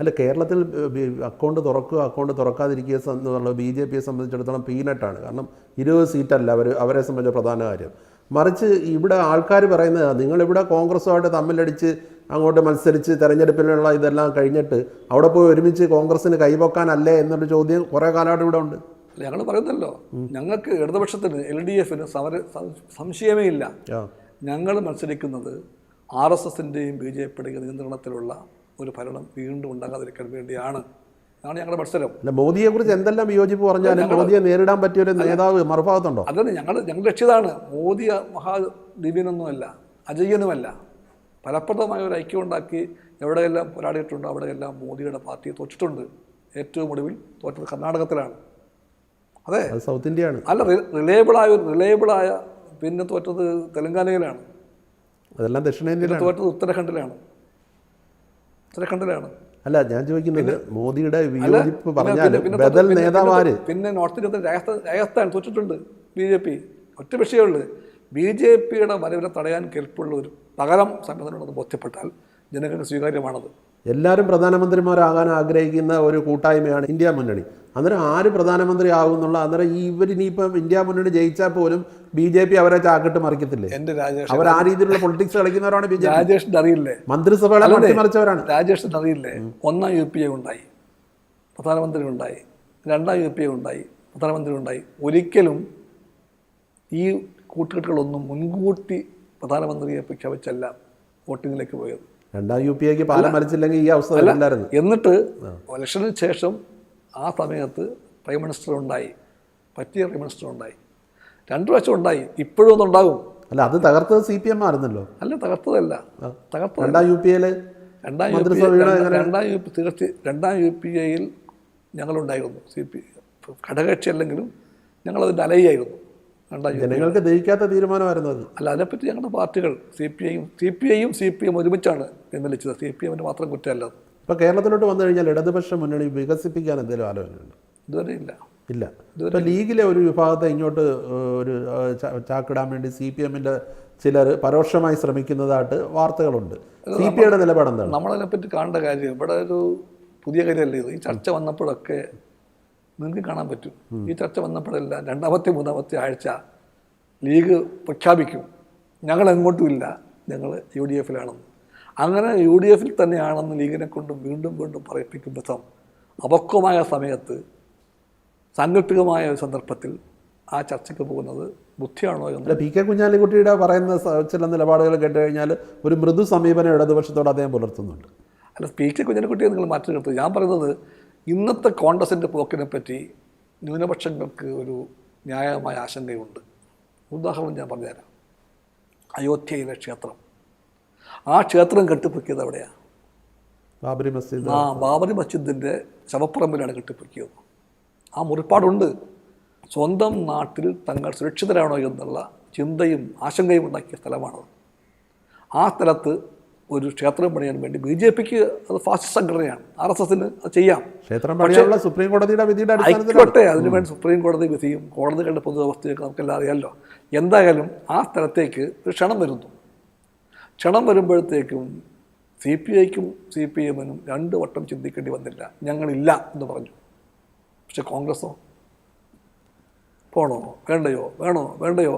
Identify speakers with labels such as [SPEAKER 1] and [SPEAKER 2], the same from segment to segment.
[SPEAKER 1] അല്ല കേരളത്തിൽ അക്കൗണ്ട് തുറക്കുക അക്കൗണ്ട് തുറക്കാതിരിക്കുക എന്നുള്ളത് ബി ജെ പിയെ സംബന്ധിച്ചിടത്തോളം പീനട്ടാണ്. കാരണം ഇരുപത് സീറ്റല്ല അവർ അവരെ സംബന്ധിച്ച പ്രധാന കാര്യം. മറിച്ച് ഇവിടെ ആൾക്കാർ പറയുന്നത് നിങ്ങളിവിടെ കോൺഗ്രസുമായിട്ട് തമ്മിലടിച്ച് അങ്ങോട്ട് മത്സരിച്ച് തെരഞ്ഞെടുപ്പിലുള്ള ഇതെല്ലാം കഴിഞ്ഞിട്ട് അവിടെ പോയി ഒരുമിച്ച് കോൺഗ്രസിന് കൈപൊക്കാനല്ലേ എന്നൊരു ചോദ്യം കുറേ കാലമായിട്ട് ഇവിടെ ഉണ്ട്.
[SPEAKER 2] ഞങ്ങൾ പറയുന്നല്ലോ ഞങ്ങൾക്ക് ഇടതുപക്ഷത്തിന് എൽ ഡി എഫിന് സമര സംശയമേ ഇല്ല. ഞങ്ങൾ മത്സരിക്കുന്നത് ആർ എസ് എസിന്റെയും ബി ജെ പിയുടെയും നിയന്ത്രണത്തിലുള്ള ഒരു ഭരണം വീണ്ടും ഉണ്ടാകാതിരിക്കാൻ വേണ്ടിയാണ്. അതാണ് ഞങ്ങളുടെ മത്സരം.
[SPEAKER 1] അല്ല മോദിയെ കുറിച്ച് എന്തെല്ലാം വിയോജിപ്പ് പറഞ്ഞാലും മോദിയെ നേരിടാൻ പറ്റിയ ഒരു നേതാവ് മറുഭാഗത്തുണ്ടോ?
[SPEAKER 2] അതന്നെ ഞങ്ങൾ ഞങ്ങൾ ലക്ഷ്യതാണ് മോദി മഹാദിവ്യനൊന്നുമല്ല അജയ്യനുമല്ല. ഫലപ്രദമായ ഒരു ഐക്യം ഉണ്ടാക്കി എവിടെയെല്ലാം പോരാടിയിട്ടുണ്ടോ അവിടെയെല്ലാം മോദിയുടെ പാർട്ടി തോറ്റിട്ടുണ്ട്. ഏറ്റവും ഒടുവിൽ തോറ്റത് കർണാടകത്തിലാണ്. അതെ.
[SPEAKER 1] അത് സൗത്ത് ഇന്ത്യയാണ്.
[SPEAKER 2] അല്ല റിലയബിളായ ഒരു റിലയബിളായ പിന്നെ തോറ്റത് തെലങ്കാനയിലാണ്.
[SPEAKER 1] അതെല്ലാം ദക്ഷിണേന്ത്യയിലാണ്.
[SPEAKER 2] തോറ്റത് ഉത്തരാഖണ്ഡിലാണ്. ഉത്തരാഖണ്ഡിലാണ്
[SPEAKER 1] അല്ല ഞാൻ ചോദിക്കുന്നത് മോദിയുടെ വിയോജിപ്പ് പറഞ്ഞാൽ ബദൽ നേതാവാര്
[SPEAKER 2] പിന്നെ നോർത്ത് ഇന്ത്യ രാജസ്ഥാൻ രാജസ്ഥാൻ തോറ്റിട്ടുണ്ട് ബി ജെ പി. ഒറ്റ വിഷയമുള്ളൂ ബി ജെ പിയുടെ വരവിനെ തടയാൻ കെൽപ്പുള്ള ഒരു പകരം സംഘടനയുണ്ടെന്ന് ബോധ്യപ്പെട്ടാൽ ജനങ്ങൾക്ക് സ്വീകാര്യമാണത്.
[SPEAKER 1] എല്ലാവരും പ്രധാനമന്ത്രിമാരാകാൻ ആഗ്രഹിക്കുന്ന ഒരു കൂട്ടായ്മയാണ് ഇന്ത്യ മുന്നണി. അന്നേരം ആര് പ്രധാനമന്ത്രി ആകുന്നുള്ള അന്നേരം ഈ ഇവരിനിയിപ്പം ഇന്ത്യ മുന്നണി ജയിച്ചാൽ പോലും ബി ജെ പി അവരെ ചാക്കിട്ട് മറിക്കത്തില്ലേ?
[SPEAKER 2] എന്റെ രാജേഷ്
[SPEAKER 1] അവർ ആ രീതിയിലുള്ള പൊളിറ്റിക്സ് കളിക്കുന്നവരാണ് ബി ജെ പി.
[SPEAKER 2] രാജേഷിന്റെ അറിയില്ലേ?
[SPEAKER 1] മന്ത്രിസഭകളെ മറിച്ചവരാണ്
[SPEAKER 2] രാജേഷിന് അറിയില്ലേ? ഒന്നാം യു പി എ ഉണ്ടായി. പ്രധാനമന്ത്രി ഉണ്ടായി രണ്ടാം യു പി എ ഉണ്ടായി. പ്രധാനമന്ത്രി ഉണ്ടായി ഒരിക്കലും ഈ കൂട്ടുകെട്ടുകളൊന്നും മുൻകൂട്ടി പ്രധാനമന്ത്രിയെ പ്രഖ്യാപിച്ചല്ല വോട്ടിങ്ങിലേക്ക് പോയത്.
[SPEAKER 1] രണ്ടാം യു പി എക്ക് പാലം മരിച്ചില്ലെങ്കിൽ ഈ അവസ്ഥ വരില്ലായിരുന്നു
[SPEAKER 2] എന്നിട്ട് ഇലക്ഷന് ശേഷം ആ സമയത്ത് പ്രൈം മിനിസ്റ്റർ ഉണ്ടായി. പറ്റിയ പ്രൈം മിനിസ്റ്റർ ഉണ്ടായി. രണ്ടു പ്രാവശ്യം ഉണ്ടായി. ഇപ്പോഴും ഒന്നുണ്ടാകും
[SPEAKER 1] അല്ല അത് തകർത്തത് സി പി എം ആയിരുന്നല്ലോ.
[SPEAKER 2] അല്ല തകർത്തതല്ല. തകർത്തത്
[SPEAKER 1] രണ്ടാം യു പി എയിൽ
[SPEAKER 2] രണ്ടാം യു പി രണ്ടാം യു പി തീർച്ച രണ്ടാം യു പി എയിൽ ഞങ്ങളുണ്ടായിരുന്നു. സി പി ഘടകകക്ഷി അല്ലെങ്കിലും ഞങ്ങളതിന്റെ അലയായിരുന്നു
[SPEAKER 1] ജനങ്ങൾക്ക് ദഹിക്കാത്ത തീരുമാനമായിരുന്നു അത്.
[SPEAKER 2] അല്ല അതിനെപ്പറ്റി ഞങ്ങളുടെ പാർട്ടികൾ സി പി ഐയും സി പി ഐയും സി പി എം ഒരുമിച്ചാണ് പിൻവലിച്ചത്. സി പി എമ്മിന് മാത്രം കുറ്റമല്ല
[SPEAKER 1] ഇപ്പോൾ കേരളത്തിലോട്ട് വന്നു കഴിഞ്ഞാൽ ഇടതുപക്ഷ മുന്നണി വികസിപ്പിക്കാൻ എന്തെങ്കിലും ആലോചനയുണ്ട്?
[SPEAKER 2] ഇതുവരെ ഇല്ല.
[SPEAKER 1] ഇല്ല. ഇപ്പോൾ ലീഗിലെ ഒരു വിഭാഗത്തെ ഇങ്ങോട്ട് ഒരു ചാക്കിടാൻ വേണ്ടി സി പി എമ്മിന്റെ ചിലർ പരോക്ഷമായി ശ്രമിക്കുന്നതായിട്ട് വാർത്തകളുണ്ട്. സി പി ഐയുടെ നിലപാടെന്താണ്?
[SPEAKER 2] നമ്മളതിനെപ്പറ്റി കാണേണ്ട കാര്യം ഇവിടെ ഒരു പുതിയ കാര്യമല്ലേ ഈ ചർച്ച വന്നപ്പോഴൊക്കെ നിങ്ങൾക്ക് കാണാൻ പറ്റും. ഈ ചർച്ച വന്നപ്പോഴെല്ലാം രണ്ടാമത്തെ മൂന്നാമത്തെ ആഴ്ച ലീഗ് പ്രഖ്യാപിക്കും. ഞങ്ങൾ എങ്ങോട്ടുമില്ല ഞങ്ങൾ യു ഡി എഫിലാണെന്ന് അങ്ങനെ യു ഡി എഫിൽ തന്നെയാണെന്ന് ലീഗിനെ കൊണ്ട് വീണ്ടും വീണ്ടും പറയിപ്പിക്കുമ്പോൾ അപക്വമായ സമയത്ത് സാങ്കല്പികമായ ഒരു സന്ദർഭത്തിൽ ആ ചർച്ചയ്ക്ക് പോകുന്നത് ബുദ്ധിയാണോ എന്ന്
[SPEAKER 1] പി കെ കുഞ്ഞാലിക്കുട്ടിയുടെ പറയുന്ന ചില നിലപാടുകൾ കേട്ട് കഴിഞ്ഞാൽ ഒരു മൃദു സമീപനം ഇടതുപക്ഷത്തോട് അദ്ദേഹം പുലർത്തുന്നുണ്ട്.
[SPEAKER 2] അല്ല പി കെ കുഞ്ഞാലിക്കുട്ടിയെ നിങ്ങൾ മാറ്റി നിർത്തും ഞാൻ പറയുന്നത് ഇന്നത്തെ കോൺഗ്രസിന്റെ പോക്കിനെ പറ്റി ന്യൂനപക്ഷങ്ങൾക്ക് ഒരു ന്യായമായ ആശങ്കയുണ്ട്. ഉദാഹരണം ഞാൻ പറഞ്ഞുതരാം. അയോധ്യയിലെ ക്ഷേത്രം. ആ ക്ഷേത്രം കെട്ടിപ്പൊക്കിയത് എവിടെയാണ്
[SPEAKER 1] ബാബരി മസ്ജിദ്.
[SPEAKER 2] ആ ബാബരി മസ്ജിദിന്റെ ശവപ്പറമ്പിലാണ് കെട്ടിപ്പൊക്കിയത്. ആ മുറിപ്പാടുണ്ട്. സ്വന്തം നാട്ടിൽ തങ്ങൾ സുരക്ഷിതരാണോ എന്നുള്ള ചിന്തയും ആശങ്കയും ഉണ്ടാക്കിയ സ്ഥലമാണത്. ആ സ്ഥലത്ത് ഒരു ക്ഷേത്രം പണിയാൻ വേണ്ടി ബി ജെ പിക്ക് അത് ഫാസിസ്റ്റ് സംഘടനയാണ്. ആർ എസ് എസിന് അത് ചെയ്യാം.
[SPEAKER 1] ക്ഷേത്രം പണിയാനുള്ള സുപ്രീം കോടതിയുടെ വിധിയുടെ
[SPEAKER 2] ആയിക്കോട്ടെ അതിനുവേണ്ടി സുപ്രീം കോടതി വിധിയും കോടതികളുടെ പൊതുവസ്ഥയൊക്കെ നമുക്കെല്ലാം അറിയാമല്ലോ എന്തായാലും ആ സ്ഥലത്തേക്ക് ഒരു ക്ഷണം വരുന്നു. ക്ഷണം വരുമ്പോഴത്തേക്കും സി പി ഐക്കും സി പി എമ്മിനും രണ്ട് വട്ടം ചിന്തിക്കേണ്ടി വന്നില്ല. ഞങ്ങളില്ല എന്ന് പറഞ്ഞു. പക്ഷെ കോൺഗ്രസ്സോ പോണോ? വേണ്ടയോ? വേണോ? വേണ്ടയോ?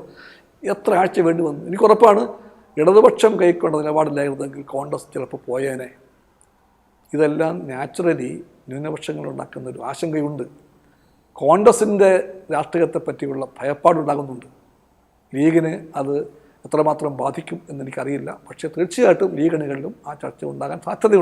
[SPEAKER 2] എത്ര ആഴ്ച വേണ്ടി വന്നു? എനിക്ക് ഉറപ്പാണ് ഇടതുപക്ഷം കൈക്കൊണ്ട നിലപാടില്ലായിരുന്നെങ്കിൽ കോൺഗ്രസ് ചിലപ്പോൾ പോയേനെ. ഇതെല്ലാം നാച്ചുറലി ന്യൂനപക്ഷങ്ങൾ ഉണ്ടാക്കുന്ന ഒരു ആശങ്കയുണ്ട്. കോൺഗ്രസിന്റെ രാഷ്ട്രീയത്തെ പറ്റിയുള്ള ഭയപ്പാടുണ്ടാകുന്നുണ്ട്. ലീഗിന് അത് എത്രമാത്രം ബാധിക്കും എന്നെനിക്കറിയില്ല. പക്ഷേ തീർച്ചയായിട്ടും ലീഗ് അണികളിലും ആ ചർച്ച ഉണ്ടാകാൻ സാധ്യതയുണ്ട്.